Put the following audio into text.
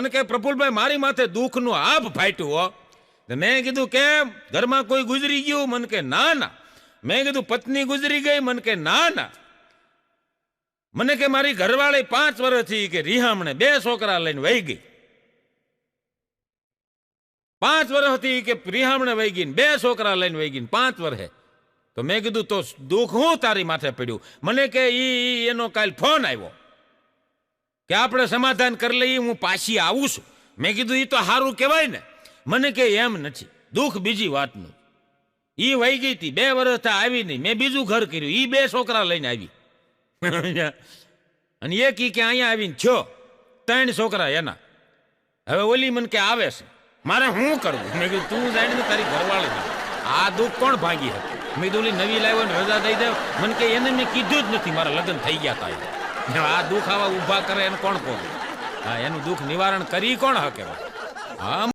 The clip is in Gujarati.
મને કે પ્રફુલભાઈ, મારી માથે દુઃખનું આભ ફાટ્યું હો. મેં કીધું, કેમ? ઘરમાં કોઈ ગુજરી ગયું? મને કે, ના ના. મેં કીધું, પત્ની ગુજરી ગઈ? મને કે, ના ના. મને કે, મારી ઘરવાળી પાંચ વર્ષથી કે રિહામણે બે છોકરા લઈને વહી ગઈ. પાંચ વર્ષથી કે રિહામણે વહી ગઈ બે છોકરા લઈને વહી ગઈ પાંચ વર્ષે. તો મેં કીધું, તો દુઃખ હું તારી માથે પડ્યું? મને કે ઈ, એનો કાલ ફોન આવ્યો. કે આપણે સમાધાન કરી લઈએ, હું પાછી આવું છું. મેં કીધું એ તો સારું કહેવાય ને. મને કે, એમ નથી. દુઃખ બીજી વાતનું. એ વહી ગઈ હતી. બે વર્ષ આવી નહીં. મેં બીજું ઘર કર્યું. એ બે છોકરા લઈને આવી. અને એ કી કે અહીંયા આવીને છો ત્રણ છોકરા એના. હવે ઓલી મને કે, આવે છે. મારે શું કરવું? મેં કીધું, તું જાણી તારી ઘરવાળી આ દુઃખ કોણ ભાંગી હતી મેં કીધું, ઓલી નવી લાવ્યો રજા દઈ દે. મને કે, એને મેં કીધું જ નથી. મારા લગ્ન થઈ ગયા તા હવે આ દુઃખ આવા ઊભા કરે એને કોણ કહો? હા, એનું દુઃખ નિવારણ કરી કોણ હકે? હા